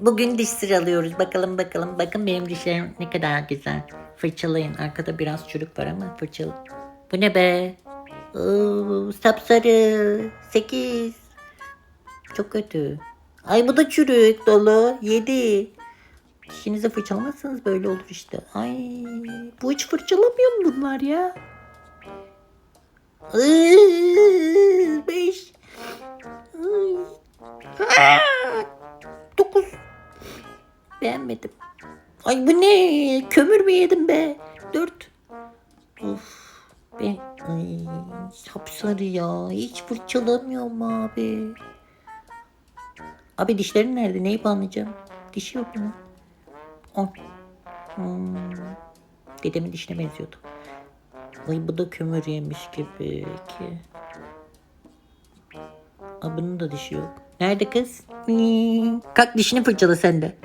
Bugün diş sıralıyoruz. Bakalım bakalım. Bakın benim dişlerim ne kadar güzel. Fırçalayın. Arkada biraz çürük var ama fırçal. Bu ne be? Oo, sapsarı. Sekiz. Çok kötü. Ay bu da çürük dolu. Yedi. Dişinizi fırçalamazsanız böyle olur işte. Ay bu hiç fırçalamıyor mu bunlar ya? Iıı, Beğenmedim. Ay bu ne? Kömür mü yedim be? Dört. Of. Ben ay, sapsarı ya. Hiç fırçalamıyorum abi. Abi dişlerin nerede? Neyi banlayacağım? Dişi yok mu? On. Hmm. Dedemin dişine benziyordu. Ay bu da kömür yemiş gibi ki. Aa, bunun da dişi yok. Nerede kız? Hmm. Kalk dişini fırçala sen de.